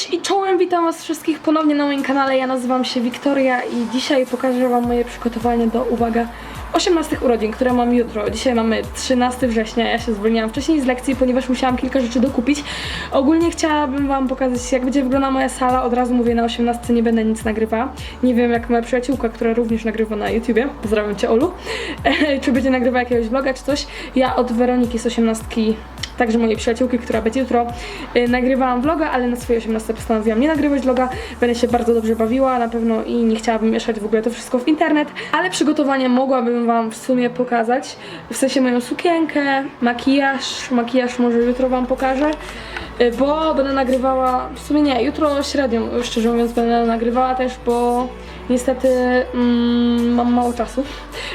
Cześć i czołem, witam was wszystkich ponownie na moim kanale. Ja nazywam się Wiktoria i dzisiaj pokażę wam moje przygotowanie do, uwaga, 18 urodzin, które mam jutro. Dzisiaj mamy 13 września, ja się zwolniłam wcześniej z lekcji, ponieważ musiałam kilka rzeczy dokupić. Ogólnie chciałabym wam pokazać, jak będzie wyglądała moja sala. Od razu mówię, na 18 nie będę nic nagrywała. Nie wiem, jak moja przyjaciółka, która również nagrywa na YouTubie, pozdrawiam cię Olu, czy będzie nagrywała jakiegoś vloga czy coś. Ja od Weroniki z 18 także mojej przyjaciółki, która będzie jutro, y, nagrywałam vloga, ale na swoje 18 postanowiłam nie nagrywać vloga. Będę się bardzo dobrze bawiła na pewno i nie chciałabym mieszać w ogóle to wszystko w internet, ale przygotowanie mogłabym wam w sumie pokazać. W sensie moją sukienkę, makijaż, makijaż może jutro wam pokażę. y, Bo będę nagrywała, w sumie nie, jutro średnio, szczerze mówiąc, będę nagrywała też, bo niestety mm, mam mało czasu.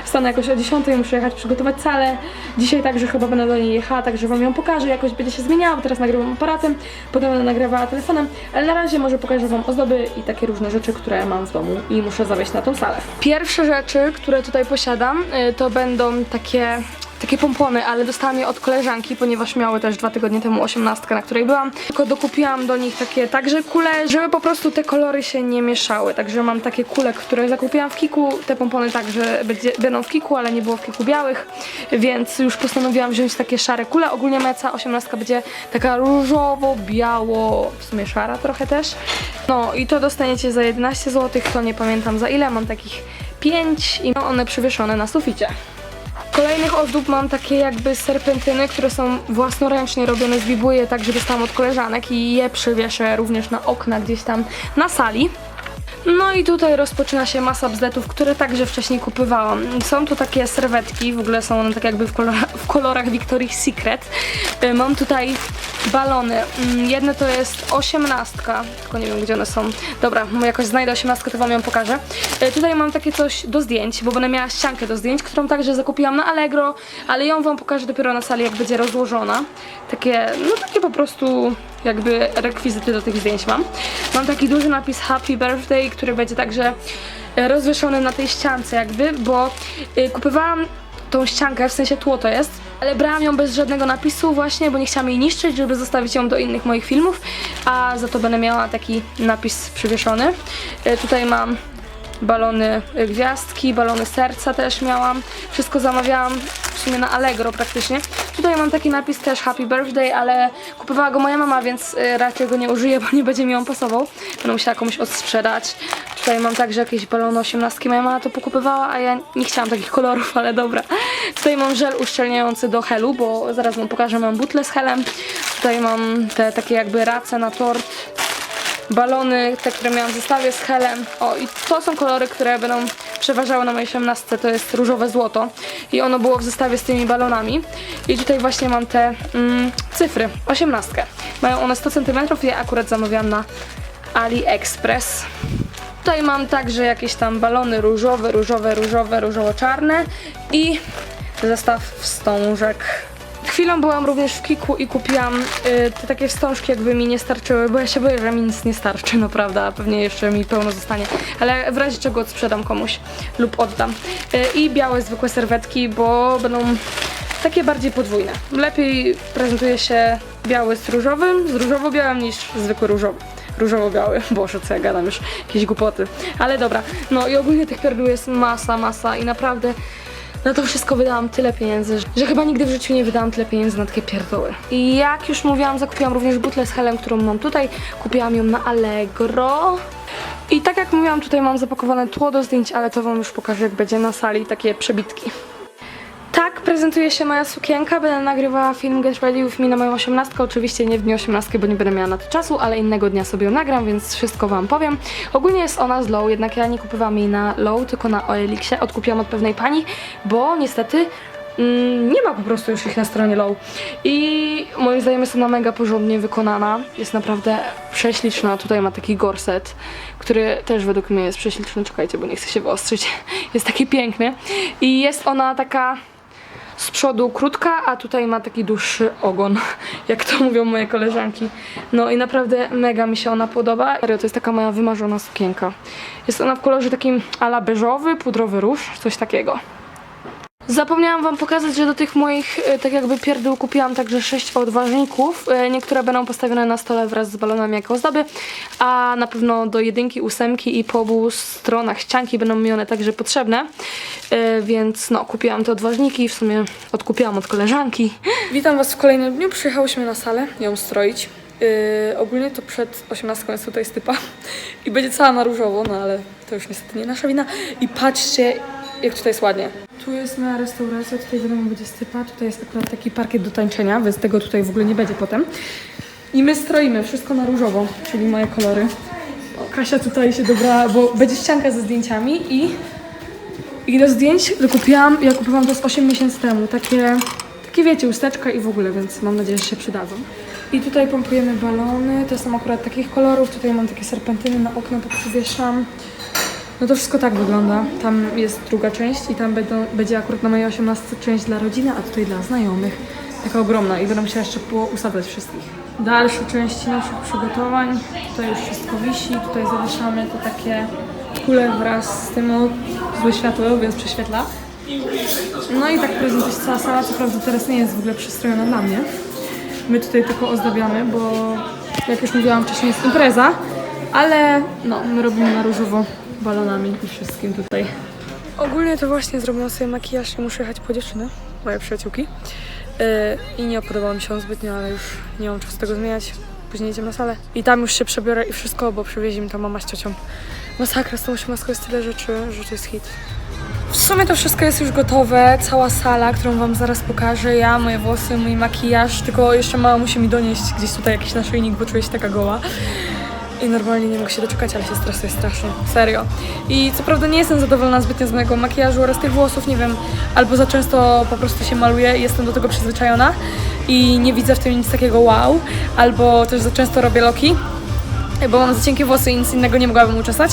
Wstanę jakoś o 10, muszę jechać przygotować salę. Dzisiaj także chyba będę do niej jechała, także wam ją pokażę, jakoś będzie się zmieniała, bo teraz nagrywam aparatem, potem będę nagrywała telefonem, ale na razie może pokażę wam ozdoby i takie różne rzeczy, które mam w domu i muszę zawieźć na tą salę. Pierwsze rzeczy, które tutaj posiadam, y, to będą takie takie pompony, ale dostałam je od koleżanki, ponieważ miały też dwa tygodnie temu osiemnastkę, na której byłam. Tylko dokupiłam do nich takie także kule, żeby po prostu te kolory się nie mieszały. Także mam takie kule, które zakupiłam w Kiku. Te pompony także będzie, będą w Kiku, ale nie było w Kiku białych, więc już postanowiłam wziąć takie szare kule. Ogólnie moja cała osiemnastka będzie taka różowo-biało, w sumie szara trochę też. No i to dostaniecie za 11 zł, to nie pamiętam za ile, mam takich 5 i mam one przywieszone na suficie. Kolejnych ozdób mam takie jakby serpentyny, które są własnoręcznie robione z bibuły, także dostałam od koleżanek i je przywieszę również na okna gdzieś tam na sali. No i tutaj rozpoczyna się masa bzdetów, które także wcześniej kupywałam. Są tu takie serwetki, w ogóle są one tak jakby w, w kolorach Victoria's Secret. Y, Mam tutaj balony. Mm, Jedne to jest osiemnastka, tylko nie wiem gdzie one są. Dobra, jakoś znajdę osiemnastkę, to wam ją pokażę. Y, Tutaj mam takie coś do zdjęć, bo będę miała ściankę do zdjęć, którą także zakupiłam na Allegro, ale ją wam pokażę dopiero na sali, jak będzie rozłożona. Takie, no takie po prostu jakby rekwizyty do tych zdjęć mam. Mam taki duży napis Happy Birthday, który będzie także e, rozwieszony na tej ściance jakby, bo y, kupowałam tą ściankę, w sensie tło to jest, ale brałam ją bez żadnego napisu właśnie, bo nie chciałam jej niszczyć, żeby zostawić ją do innych moich filmów, a za to będę miała taki napis przywieszony. E, Tutaj mam balony gwiazdki, balony serca też miałam. Wszystko zamawiałam sumie na Allegro praktycznie. Tutaj mam taki napis też Happy Birthday, ale kupowała go moja mama, więc y, raczej go nie użyję, bo nie będzie mi on pasował. Będę musiała komuś odsprzedać. Tutaj mam także jakieś balony 18. Moja mama to pokupywała, a ja nie chciałam takich kolorów, ale dobra. Tutaj mam żel uszczelniający do helu, bo zaraz wam pokażę, mam butlę z helem. Tutaj mam te takie jakby race na tort balony, te, które miałam w zestawie z helem. O, i to są kolory, które będą przeważały na mojej 18. To jest różowe złoto. I ono było w zestawie z tymi balonami. I tutaj właśnie mam te mm, cyfry, 18. Mają one 100 cm, je akurat zamawiałam na AliExpress. Tutaj mam także jakieś tam balony różowe, różowe, różowe, różowo-czarne i zestaw wstążek. Chwilą byłam również w Kiku i kupiłam y, te takie wstążki, jakby mi nie starczyły, bo ja się boję, że mi nic nie starczy, no prawda, pewnie jeszcze mi pełno zostanie, ale w razie czego sprzedam komuś lub oddam. Y, I białe zwykłe serwetki, bo będą takie bardziej podwójne. Lepiej prezentuje się biały z różowym, z różowo-białym niż zwykły różowy. Różowo-biały, boże co ja gadam już, jakieś głupoty. Ale dobra, no i ogólnie tych pierdół jest masa, masa i naprawdę na to wszystko wydałam tyle pieniędzy, że- chyba nigdy w życiu nie wydałam tyle pieniędzy na takie pierdoły. I jak już mówiłam, zakupiłam również butlę z helem, którą mam tutaj. Kupiłam ją na Allegro. I tak jak mówiłam, tutaj mam zapakowane tło do zdjęć, ale to wam już pokażę, jak będzie na sali, takie przebitki. Tak prezentuje się moja sukienka. Będę nagrywała film Get Ready With Me na moją 18. Oczywiście nie w dniu 18, bo nie będę miała na to czasu, ale innego dnia sobie ją nagram, więc wszystko wam powiem. Ogólnie jest ona z Low, jednak ja nie kupowałam jej na Low, tylko na OLX-ie. Odkupiłam od pewnej pani, bo niestety mm, nie ma po prostu już ich na stronie Low. I moim zdaniem jest ona mega porządnie wykonana. Jest naprawdę prześliczna. Tutaj ma taki gorset, który też według mnie jest prześliczny. Czekajcie, bo nie chcę się wyostrzyć. Jest taki piękny. I jest ona taka z przodu krótka, a tutaj ma taki dłuższy ogon, jak to mówią moje koleżanki. No i naprawdę mega mi się ona podoba. Serio, to jest taka moja wymarzona sukienka. Jest ona w kolorze takim ala beżowy, pudrowy róż, coś takiego. Zapomniałam wam pokazać, że do tych moich e, tak jakby pierdół kupiłam także sześć odważników. E, Niektóre będą postawione na stole wraz z balonami jako ozdoby, a na pewno do jedynki, ósemki i po obu stronach ścianki będą mi one także potrzebne. E, Więc no, kupiłam te odważniki, w sumie odkupiłam od koleżanki. Witam was w kolejnym dniu. Przyjechałyśmy na salę ją stroić. Yy, ogólnie to przed 18 jest tutaj stypa i będzie cała na różowo, no ale to już niestety nie nasza wina. I patrzcie, jak tutaj jest ładnie. Tu jest na restauracja, tutaj wiadomo będzie stypa, tutaj jest akurat taki parkiet do tańczenia, więc tego tutaj w ogóle nie będzie potem. I my stroimy wszystko na różowo, czyli moje kolory. Kasia tutaj się dobra, bo będzie ścianka ze zdjęciami i do zdjęć kupiłam, ja kupowałam to z 8 miesięcy temu, takie, takie wiecie, usteczka i w ogóle, więc mam nadzieję, że się przydadzą. I tutaj pompujemy balony, to są akurat takich kolorów, tutaj mam takie serpentyny na okno, poprzywieszam. No to wszystko tak wygląda. Tam jest druga część i tam będą, będzie akurat na mojej 18 część dla rodziny, a tutaj dla znajomych. Taka ogromna i będę musiała jeszcze pousadzać wszystkich. Dalsze części naszych przygotowań. Tutaj już wszystko wisi, tutaj zawieszamy to takie kule wraz z tym o, złe światło, więc prześwietla. No i tak prezentuje się cała sala, co prawda teraz nie jest w ogóle przystrojona dla mnie. My tutaj tylko ozdabiamy, bo jak już mówiłam wcześniej jest impreza, ale no, my robimy na różowo balonami i wszystkim tutaj. Ogólnie to właśnie zrobiłam sobie makijaż i muszę jechać po dziewczynę, moje przyjaciółki. Yy, I nie podobało mi się on zbytnio, ale już nie mam czasu tego zmieniać. Później idziemy na salę i tam już się przebiorę i wszystko, bo przywiezie mi to mama z ciocią. Masakra, z tą osiemnastką jest tyle rzeczy, że to jest hit. W sumie to wszystko jest już gotowe, cała sala, którą wam zaraz pokażę. Ja, moje włosy, mój makijaż, tylko jeszcze mama musi mi donieść gdzieś tutaj jakiś naszyjnik, bo czuję się taka goła. I normalnie nie mogę się doczekać, ale się stresuję strasznie, serio. I co prawda nie jestem zadowolona zbytnio z mojego makijażu oraz tych włosów, nie wiem, albo za często po prostu się maluję i jestem do tego przyzwyczajona i nie widzę w tym nic takiego wow, albo też za często robię loki, bo mam za cienkie włosy i nic innego nie mogłabym uczesać.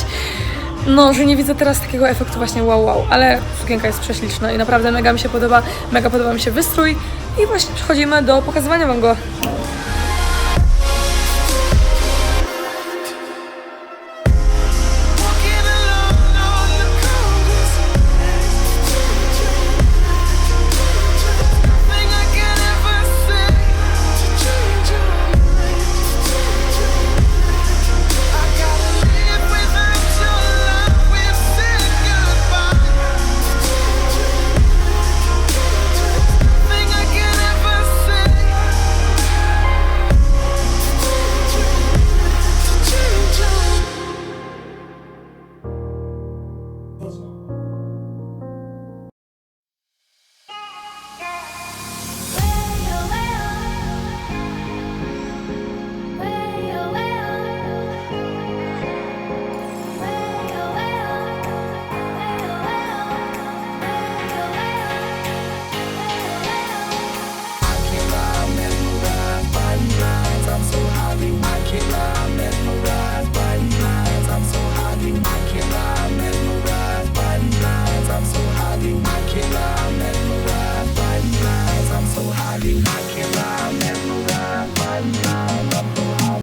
No, że nie widzę teraz takiego efektu właśnie wow, wow, ale sukienka jest prześliczna i naprawdę mega mi się podoba, mega podoba mi się wystrój i właśnie przechodzimy do pokazywania wam go.